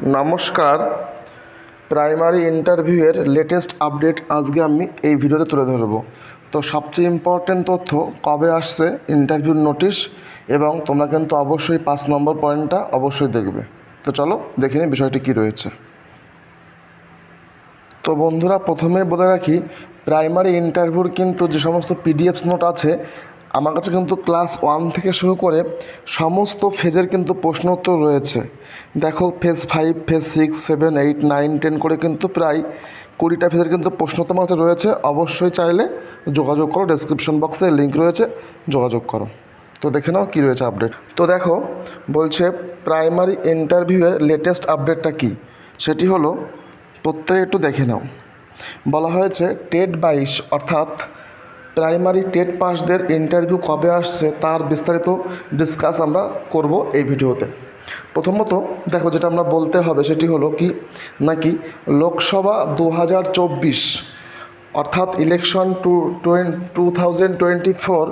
নমস্কার। প্রাইমারি ইন্টারভিউয়ের latest update আজকে আমি এই ভিডিওতে তুলে ধরবো। তো সবচেয়ে ইম্পর্টেন্ট তথ্য, কবে আসছে ইন্টারভিউর নোটিশ এবং তোমরা কিন্তু অবশ্যই পাঁচ নম্বর পয়েন্টটা অবশ্যই দেখবে। তো চলো দেখে নিই বিষয়টি কী রয়েছে। তো বন্ধুরা প্রথমে বলে রাখি, প্রাইমারি ইন্টারভিউর কিন্তু যে সমস্ত পিডিএফস নোট আছে, আমার কাছে কিন্তু ক্লাস ওয়ান থেকে শুরু করে সমস্ত ফেজের কিন্তু প্রশ্ন উত্তর রয়েছে। দেখো phase five phase six seven eight nine ten করে কিন্তু প্রায় কুড়িটা ফেজের কিন্তু প্রশ্ন তোমার কাছে রয়েছে। অবশ্যই চাইলে যোগাযোগ করো ডেসক্রিপশন বক্সে লিঙ্ক রয়েছে, যোগাযোগ করো। তো দেখে নাও কী রয়েছে আপডেট তো দেখো, বলছে প্রাইমারি ইন্টারভিউয়ের লেটেস্ট আপডেটটা কী? সেটি হলো প্রত্যেকে একটু দেখে নাও। বলা হয়েছে টেট বাইশ, অর্থাৎ প্রাইমারি টেট পাসদের ইন্টারভিউ কবে আসছে, তার বিস্তারিত ডিসকাস আমরা করব এই ভিডিওতে প্রথমত দেখো যেটা আমরা বলতে হবে সেটি হলো কি, নাকি লোকসভা দু হাজার চব্বিশ, অর্থাৎ election two two thousand twenty four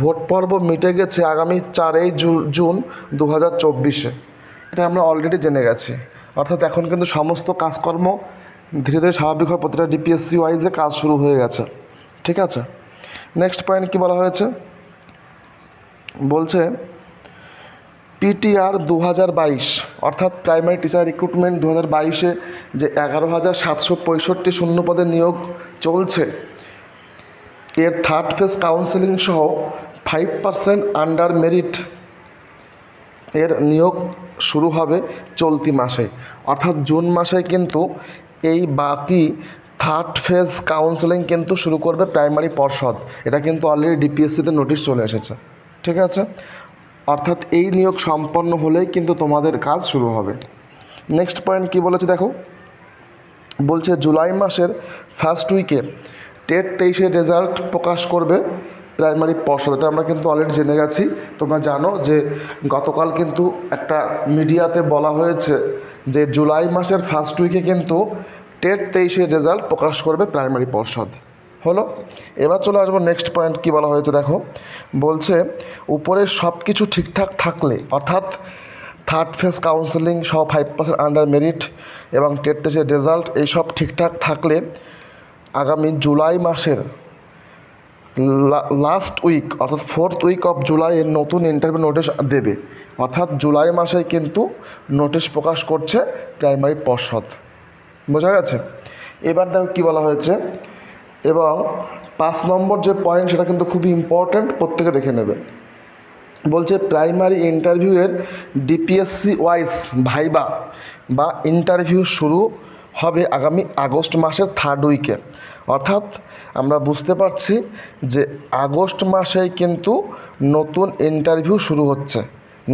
vote পর্ব মিটে গেছে আগামী চারই জুন দু হাজার চব্বিশে। এটা আমরা অলরেডি জেনে গেছি। অর্থাৎ এখন কিন্তু সমস্ত কাজকর্ম ধীরে ধীরে স্বাভাবিকভাবে প্রতিটা ডিপিএসসি ওয়াইজে কাজ শুরু হয়ে গেছে। ঠিক আছে? নেক্সট পয়েন্ট কি বলা হয়েছে? বলছে পিটিআর দু হাজার বাইশ, অর্থাৎ প্রাইমারি টিচার রিক্রুটমেন্ট দু হাজার বাইশে যে এগারো হাজার সাতশো পঁয়ষট্টি শূন্য পদের নিয়োগ চলছে। এর থার্ড ফেজ কাউন্সেলিং সহ ফাইভ পার্সেন্ট আন্ডার মেরিট এর নিয়োগ শুরু হবে চলতি মাসে। অর্থাৎ জুন মাসে কিন্তু এই বাকি থার্ড ফেজ কাউন্সেলিং কিন্তু শুরু করবে প্রাইমারি পর্ষদ। এটা কিন্তু অলরেডি ডিপিএসসিতে নোটিশ চলে এসেছে। ঠিক আছে? অর্থাৎ এই নিয়োগ সম্পন্ন হলেই কিন্তু তোমাদের কাজ শুরু হবে। নেক্সট পয়েন্ট কি বলেছে দেখো? বলছে জুলাই মাসের ফার্স্ট উইকে টেট তেইশের রেজাল্ট প্রকাশ করবে প্রাইমারি পর্ষদ। এটা আমরা কিন্তু অলরেডি জেনে গেছি। তোমরা জানো যে গতকাল কিন্তু একটা মিডিয়াতে বলা হয়েছে যে জুলাই মাসের ফার্স্ট উইকে কিন্তু টেট তেইশের রেজাল্ট প্রকাশ করবে প্রাইমারি পর্ষদ। হলো। এবার চলে আসব নেক্সট পয়েন্ট কী বলা হয়েছে দেখো। বলছে, উপরের সব কিছু ঠিকঠাক থাকলে, অর্থাৎ থার্ড ফেজ কাউন্সেলিং সহ ফাইভ পার্সেন্ট আন্ডার মেরিট এবং টেট টেস্টের রেজাল্ট এইসব ঠিকঠাক থাকলে আগামী জুলাই মাসের লাস্ট উইক অর্থাৎ ফোর্থ উইক অফ জুলাইয়ের নতুন ইন্টারভিউ নোটিশ দেবে। অর্থাৎ জুলাই মাসে কিন্তু নোটিশ প্রকাশ করছে প্রাইমারি পর্ষদ। বোঝা গেছে? এবার দেখো কী বলা হয়েছে। এবং পাঁচ নম্বর যে পয়েন্ট সেটা কিন্তু খুবই ইম্পর্ট্যান্ট প্রত্যেকে দেখে নেবে। বলছে প্রাইমারি ইন্টারভিউয়ের ডিপিএসসি ওয়াইজ ভাইবা বা ইন্টারভিউ শুরু হবে আগামী আগস্ট মাসের থার্ড উইকে অর্থাৎ আমরা বুঝতে পারছি যে আগস্ট মাসেই কিন্তু নতুন ইন্টারভিউ শুরু হচ্ছে,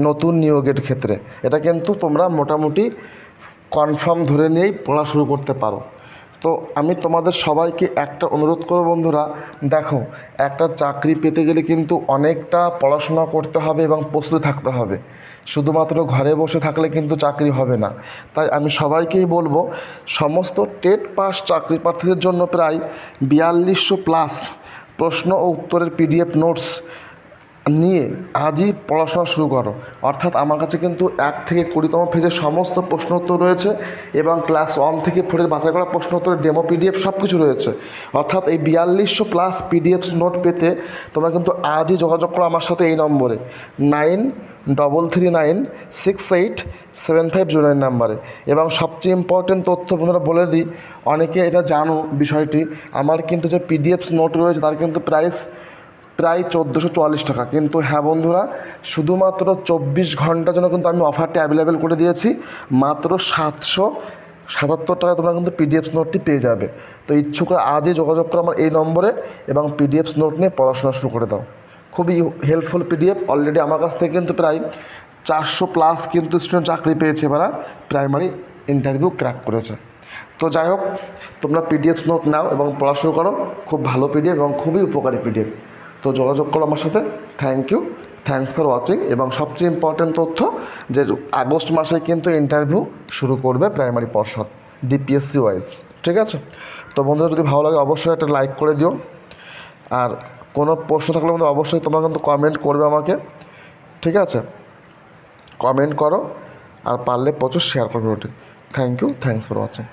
নতুন নিয়োগের ক্ষেত্রে। এটা কিন্তু তোমরা মোটামুটি কনফার্ম ধরে নিয়েই পড়া শুরু করতে পারো। তো আমি তোমাদের সবাইকে একটা অনুরোধ করব বন্ধুরা, দেখো, একটা চাকরি পেতে গেলে কিন্তু অনেকটা পড়াশোনা করতে হবে এবং প্রস্তুত থাকতে হবে। শুধুমাত্র ঘরে বসে থাকলে কিন্তু চাকরি হবে না। তাই আমি সবাইকেই বলব, সমস্ত টেট পাস চাকরি প্রার্থীদের জন্য প্রায় বিয়াল্লিশশো প্লাস প্রশ্ন ও উত্তরের পিডিএফ নোটস নিয়ে আজই পড়াশোনা শুরু করো। অর্থাৎ আমার কাছে কিন্তু এক থেকে কুড়িতম ফেজের সমস্ত প্রশ্ন উত্তর রয়েছে এবং ক্লাস ওয়ান থেকে ফোরের বাছাই করা প্রশ্ন উত্তরের ডেমো, পিডিএফ সব কিছু রয়েছে। অর্থাৎ এই বিয়াল্লিশশো প্লাস পিডিএফ নোট পেতে তোমরা কিন্তু আজই যোগাযোগ করো আমার সাথে এই নম্বরে। Nine double three nine six eight seven five zero nine নাম্বারে। এবং সবচেয়ে ইম্পর্টেন্ট তথ্য বন্ধুরা বলে দিই, অনেকে এটা জানো বিষয়টি, আমার কিন্তু যে পিডিএফ নোট রয়েছে তার কিন্তু প্রাইস প্রায় চোদ্দোশো চুয়াল্লিশ টাকা। কিন্তু হ্যাঁ বন্ধুরা, শুধুমাত্র চব্বিশ ঘণ্টার জন্য কিন্তু আমি অফারটি অ্যাভেলেবেল করে দিয়েছি। মাত্র সাতশো সাতাত্তর টাকা তোমরা কিন্তু পিডিএফ নোটটি পেয়ে যাবে। তো ইচ্ছুকরা আজই যোগাযোগ করো আমার এই নম্বরে এবং পিডিএফ নোট নিয়ে পড়াশোনা শুরু করে দাও। খুবই হেল্পফুল পিডিএফ অলরেডি আমার কাছ থেকে কিন্তু প্রায় চারশো প্লাস কিন্তু স্টুডেন্ট চাকরি পেয়েছে এবার প্রাইমারি ইন্টারভিউ ক্র্যাক করেছে। তো যাই হোক, তোমরা পিডিএফ নোট নাও এবং পড়াশুনো করো। খুব ভালো পিডিএফ এবং খুবই উপকারী পিডিএফ তো যোগাযোগ করো আমার সাথে। Thank you thanks for watching এবং সবচেয়ে ইম্পর্টেন্ট তথ্য যে আগস্ট মাসে কিন্তু ইন্টারভিউ শুরু করবে প্রাইমারি পর্ষদ ডিপিএসসি ওয়াইজ ঠিক আছে? তো বন্ধুরা, যদি ভালো লাগে অবশ্যই একটা লাইক করে দিও। আর কোনো প্রশ্ন থাকলে বন্ধু অবশ্যই তোমরা কিন্তু কমেন্ট করবে আমাকে, ঠিক আছে? কমেন্ট করো আর পারলে প্রচুর শেয়ার করবে ওটি thank you thanks for watching